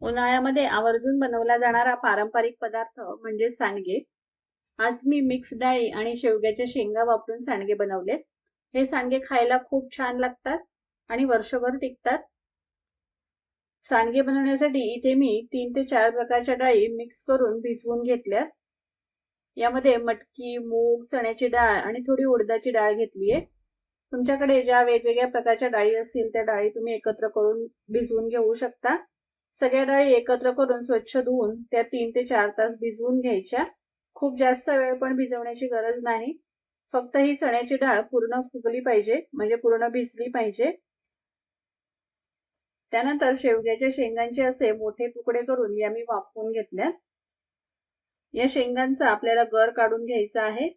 उन्हाळ्यामध्ये आवर्जून बनवला जाणारा पारंपरिक पदार्थ म्हणजे सांडगे. आज मी मिक्स डाळी आणि शेवग्याच्या शेंगा वापरून सांडगे बनवलेत. हे सांडगे खायला खूप छान लागतात आणि वर्षभर टिकतात. सांडगे बनवण्यासाठी इथे मी तीन ते चार प्रकारच्या डाळी मिक्स करून भिजवून घेतल्या. यामध्ये मटकी मूग चण्याची डाळ आणि थोडी उडदाची डाळ घेतली आहे. तुमच्याकडे ज्या वेगवेगळ्या प्रकारच्या डाळी असतील त्या डाळी तुम्ही एकत्र करून भिजवून घेऊ शकता. सगळ्या डाळी एकत्र करून स्वच्छ धुवून त्या तीन ते चार तास भिजवून घ्यायच्या. खूप जास्त वेळ पण भिजवण्याची गरज नाही. फक्त ही चण्याची डाळ पूर्ण फुगली पाहिजे म्हणजे पूर्ण भिजली पाहिजे. त्यानंतर शेवग्याच्या शेंगांचे असे मोठे तुकडे करून या मी वाफवून घेतल्या या शेंगांचा आपल्याला गर काढून घ्यायचा आहे.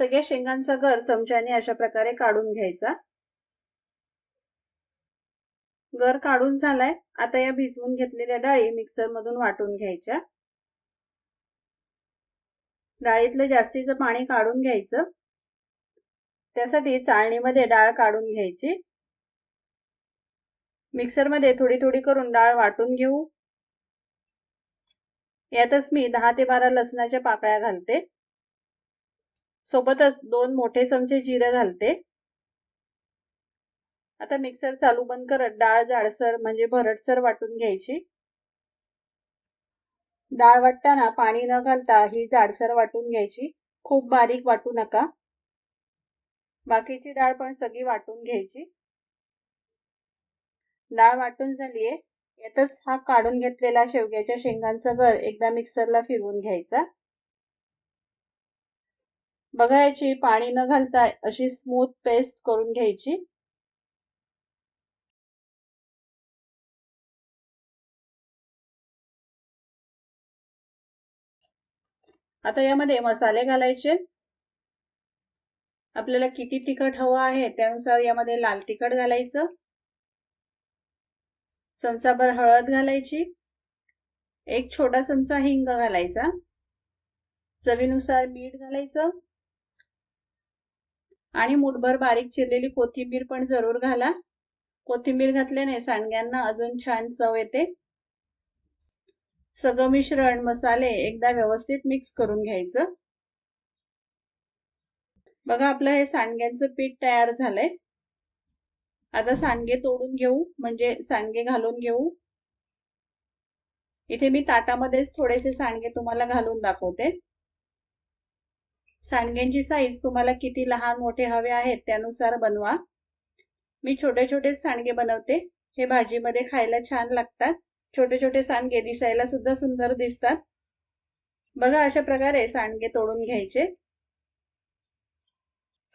सगळ्या शेंगांचा गर चमच्याने अशा प्रकारे काढून घ्यायचा. गर काढून झालाय. आता या भिजवून घेतलेल्या डाळी मिक्सर मधून वाटून घ्यायच्या. डाळीतलं जास्तीचं पाणी काढून घ्यायचं. त्यासाठी चाळणीमध्ये डाळ काढून घ्यायची. मिक्सरमध्ये थोडी थोडी करून डाळ वाटून घेऊ. यातच मी दहा ते बारा लसणाच्या पाकळ्या घालते. सोबतच दोन मोठे चमचे जिरं घालते. आता मिक्सर चालू बंद करत डाळ जाडसर म्हणजे भरटसर वाटून घ्यायची. डाळ वाटताना पाणी न घालता ही जाडसर वाटून घ्यायची. खूप बारीक वाटू नका. बाकीची डाळ पण सगळी वाटून घ्यायची. डाळ वाटून झालीये यातच हा काढून घेतलेला शेवग्याच्या शेंगांचा घर एकदा मिक्सरला फिरवून घ्यायचा. बघायची पाणी न घालता अशी स्मूथ पेस्ट करून घ्यायची. आता यामध्ये मसाले घालायचे. आपल्याला किती तिखट हवं आहे त्यानुसार यामध्ये लाल तिखट घालायचं. चमचाभर हळद घालायची. एक छोटा चमचा हिंग घालायचा. चवीनुसार मीठ घालायचं. आणि मुठभर बारीक चिरलेली कोथिंबीर पण जरूर घाला. कोथिंबीर घातल्याने सांडग्यांना अजून छान चव येते. सगळं मिश्रण मसाले एकदा व्यवस्थित मिक्स करून घ्यायचं. बघा आपलं हे सांडग्यांचं पीठ तयार झालंय. आता सांडगे तोडून घेऊ म्हणजे सांडगे घालून घेऊ. इथे मी ताटामध्येच थोडेसे सांडगे तुम्हाला घालून दाखवते. सांडग्यांची साईज तुम्हाला किती लहान मोठे हवे आहेत त्यानुसार बनवा. मी छोटे छोटे सांडगे बनवते. हे भाजीमध्ये खायला छान लागतात. छोटे छोटे सांडगे दिसायला सुद्धा सुंदर दिसतात. बघा अशा प्रकारे सांडगे तोडून घ्यायचे.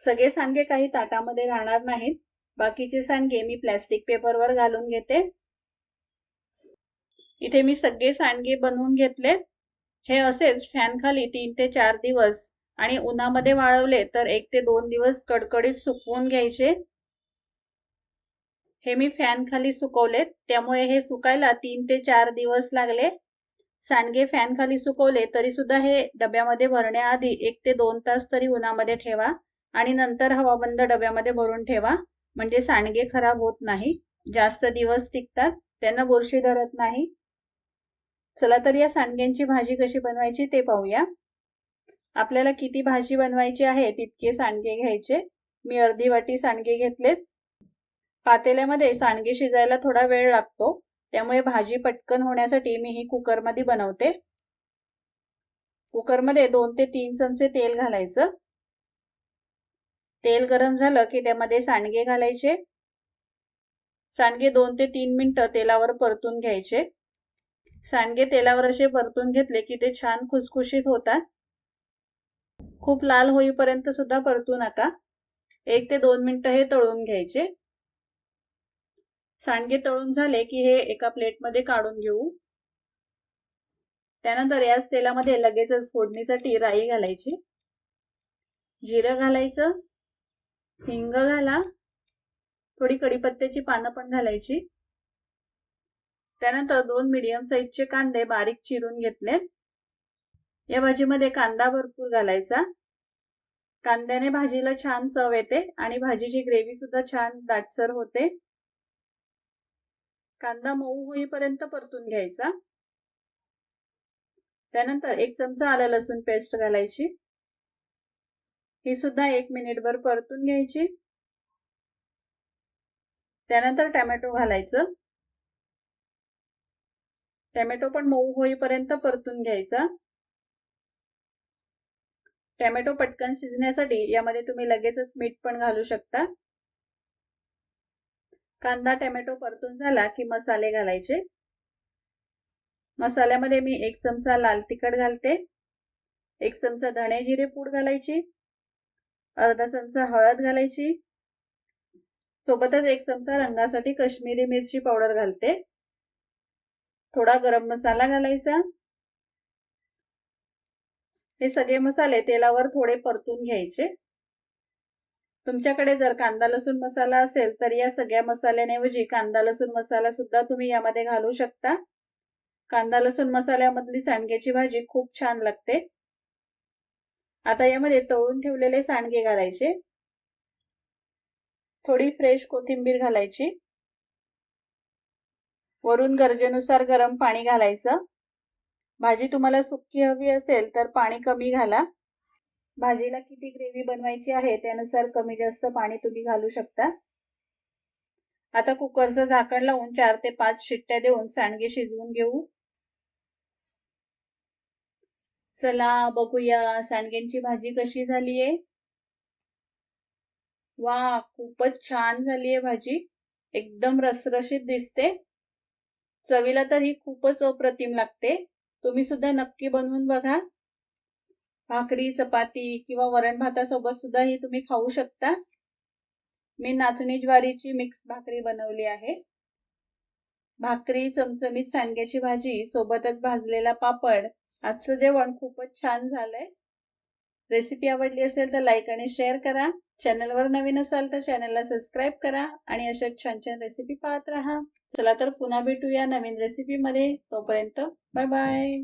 सगळे सांडगे काही ताटामध्ये राहणार नाहीत. बाकीचे सांडगे मी प्लॅस्टिक पेपरवर घालून घेते. इथे मी सगळे सांडगे बनवून घेतले हे असेच फॅन खाली तीन ते चार दिवस आणि उन्हामध्ये वाळवले तर एक ते दोन दिवस कडकडीत सुकवून घ्यायचे. हे मी फॅन खाली सुकवलेत. त्यामुळे हे सुकायला तीन ते चार दिवस लागले. सांडगे फॅन खाली सुकवले तरी सुद्धा हे डब्यामध्ये भरण्याआधी एक ते दोन तास तरी उन्हामध्ये ठेवा आणि नंतर हवाबंद डब्यामध्ये भरून ठेवा. म्हणजे सांडगे खराब होत नाही. जास्त दिवस टिकतात. त्यांना बुरशी धरत नाही. चला तर या सांडग्यांची भाजी कशी बनवायची ते पाहूया. आपल्याला किती भाजी बनवायची आहे तितके सांडगे घ्यायचे. मी अर्धी वाटी सांडगे घेतलेत. पातेल्यामध्ये सांडगे शिजायला थोडा वेळ लागतो. त्यामुळे भाजी पटकन होण्यासाठी मी ही कुकरमध्ये बनवते. कुकरमध्ये दोन ते तीन चमचे तेल घालायचं. तेल गरम झालं की त्यामध्ये सांडगे घालायचे. सांडगे दोन ते तीन मिनटं तेलावर परतून घ्यायचे. सांडगे तेलावर असे परतून घेतले की ते छान खुसखुशीत होतात. खूप लाल होईपर्यंत सुद्धा परतू नका. एक ते दोन मिनटं हे तळून घ्यायचे. सांडगे तळून झाले की हे एका प्लेटमध्ये काढून घेऊ. त्यानंतर याच तेलामध्ये लगेचच फोडणीसाठी राई घालायची. जिरं घालायचं. हिंग घाला. थोडी कडीपत्त्याची पानं पण घालायची. त्यानंतर दोन मीडियम साईजचे कांदे बारीक चिरून घेतले. या भाजीमध्ये कांदा भरपूर घालायचा. कांद्याने भाजीला छान चव येते आणि भाजीची ग्रेव्ही सुद्धा छान दाटसर होते. कांदा मऊ होईपर्यंत परतून घ्यायचा. त्यानंतर एक चमचा आला लसूण पेस्ट घालायची. ही सुद्धा एक मिनिटभर परतून घ्यायची. त्यानंतर टॅमॅटो घालायचं. टॅमॅटो पण मऊ होईपर्यंत परतून घ्यायचा. टॅमॅटो पटकन शिजण्यासाठी यामध्ये तुम्ही लगेचच मीठ पण घालू शकता. कांदा टॅमॅटो परतून झाला की मसाले घालायचे. मसाल्यामध्ये मी एक चमचा लाल तिखट घालते. एक चमचा धणे जिरे पूड घालायची. अर्धा चमचा हळद घालायची. सोबतच एक चमचा रंगासाठी कश्मीरी मिरची पावडर घालते. थोडा गरम मसाला घालायचा. हे सगळे मसाले तेलावर थोडे परतून घ्यायचे. तुमच्याकडे जर कांदा लसूण मसाला असेल तर या सगळ्या मसाल्याऐवजी कांदा लसूण मसाला सुद्धा तुम्ही यामध्ये घालू शकता. कांदा लसूण मसाल्यामधली सांडग्याची भाजी खूप छान लागते. आता यामध्ये तळून ठेवलेले सांडगे घालायचे. थोडी फ्रेश कोथिंबीर घालायची. वरून गरजेनुसार गरम पाणी घालायचं. भाजी तुम्हाला सुकी हवी असेल तर पाणी कमी घाला. भाजीला किती ग्रेव्ही बनवायची आहे त्यानुसार कमी जास्त पाणी तुम्ही घालू शकता. आता कुकरचं झाकण लावून चार ते पाच शिट्ट्या देऊन सांडगे शिजवून घेऊ. चला बघूया सांडग्यांची भाजी कशी झालीये. वा खूपच छान झालीये भाजी. एकदम रसरशीत दिसते. चवीला तर ही खूपच अप्रतिम लागते. तुम्ही सुद्धा नक्की बनवून बघा. भाकरी चपाती किंवा वरण भातासोबत सुद्धा ही तुम्ही खाऊ शकता. मी नाचणी ज्वारीची मिक्स भाकरी बनवली आहे. भाकरी चमचमीत सांडग्याची भाजी सोबतच भाजलेला पापड. आजचं जेवण खूपच छान झालंय. रेसिपी आवडली असेल तर लाईक आणि शेअर करा. चॅनलवर नवीन असाल तर चॅनलला सबस्क्राईब करा आणि अशा छान छान रेसिपी पाहत राहा. चला तर पुन्हा भेटूया नवीन रेसिपीमध्ये तोपर्यंत बाय बाय